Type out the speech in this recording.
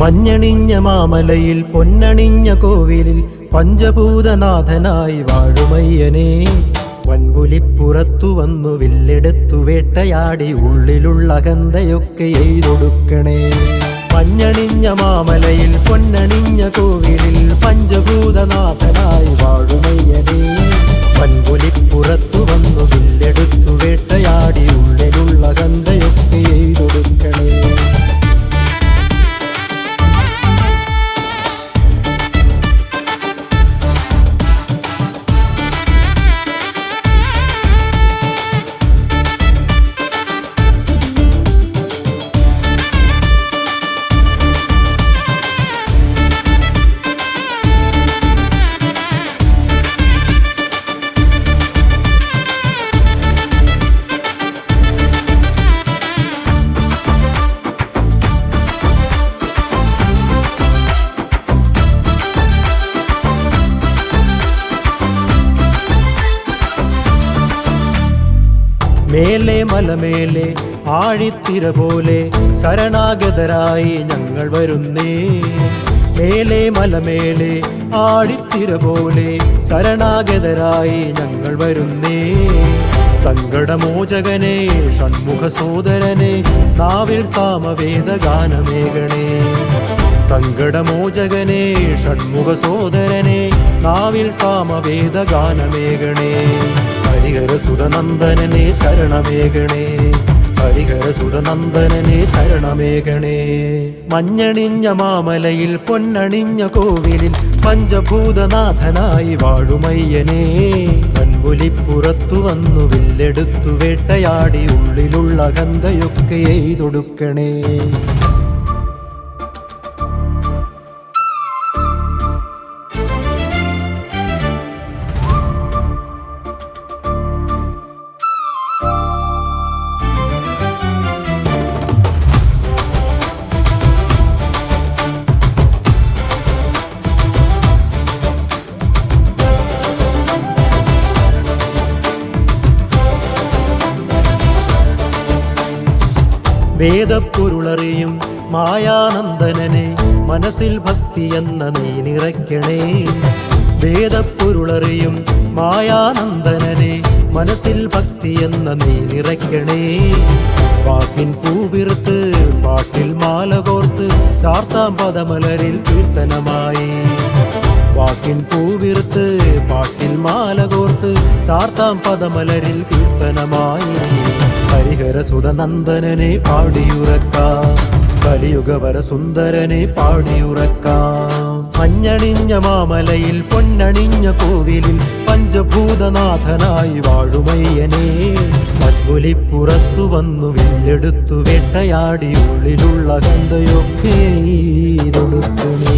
മഞ്ഞണിഞ്ഞ മാമലയിൽ പൊന്നണിഞ്ഞ കോവിലിൽ പഞ്ചഭൂതനാഥനായി വാഴുമയ്യനെ. വൻപുലിപ്പുറത്തു വന്നു വില്ലെടുത്തു വേട്ടയാടി ഉള്ളിലുള്ള ഗന്ധയൊക്കെ എയ്തൊടുക്കണേ മഞ്ഞണിഞ്ഞ മാമലയിൽ പൊന്നണിഞ്ഞ കോവിലിൽ പഞ്ചഭൂതനാഥനായി വാഴുമയ്യനെ. വൻപുലിപ്പുറത്തു വന്നു വില്ലെടുത്തു വേട്ടയാടി മേലെ മലമേലെ ആഴിത്തിര പോലെ ശരണാഗതരായി ഞങ്ങൾ വരുന്നേ. മേലെ മലമേലെ ആഴിത്തിര പോലെ ശരണാഗതരായി ഞങ്ങൾ വരുന്നേ. സങ്കടമോചകനെ ഷൺമുഖ സോദരനെ നാവിൽ സാമവേദ ഗാനമേകണേ. സങ്കടമോചകനെ ഷൺമുഖ സോദരനെ നാവിൽ സാമവേദ ഗാനമേകണേ. ഹരിഹര സുതനന്ദനനെ ശരണമേകണേ. ഹരിഹര സുതനന്ദനനെ ശരണമേകണേ. മഞ്ഞണിഞ്ഞ മാമലയിൽ പൊന്നണിഞ്ഞ കോവിലിൽ പഞ്ചഭൂതനാഥനായി വാഴുമയ്യനെ കൺപുലിപ്പുറത്തു വന്നു വില്ലെടുത്തു വേട്ടയാടി ഉള്ളിലുള്ള ഗന്ധയൊക്കെ എയ്തൊടുക്കണേ. വേദപ്പൊരുളറിയും മായാനന്ദനനെ മനസ്സിൽ ഭക്തി എന്ന നീ നിറയ്ക്കണേ. വേദപ്പൊരുളറിയും മായാനന്ദനനെ മനസ്സിൽ ഭക്തി എന്ന നീ നിറയ്ക്കണേ. വാക്കിൻ പൂവിറുത്ത് പാട്ടിൽ മാല കോർത്ത് ചാർത്താം പദമലരിൽ കീർത്തനമായി. വാക്കിൻ പൂവിറുത്ത് പാട്ടിൽ മാല കോർത്ത് ചാർത്താം പദമലരിൽ കീർത്തനമായി. ഹരിഹര സുതനന്ദനനെ പാടിയുറക്കാം. കലിയുഗവര സുന്ദരനെ പാടിയുറക്കാം. മഞ്ഞണിഞ്ഞ മാമലയിൽ പൊന്നണിഞ്ഞ കോവിലിൽ പഞ്ചഭൂതനാഥനായി വാഴുമയ്യനെ മൻപുലിപ്പുറത്തു വന്നു വില്ലെടുത്തു വേട്ടയാടി ഉള്ളിലുള്ള ഗന്ധയൊക്കെ ഇതൊടുക്കണേ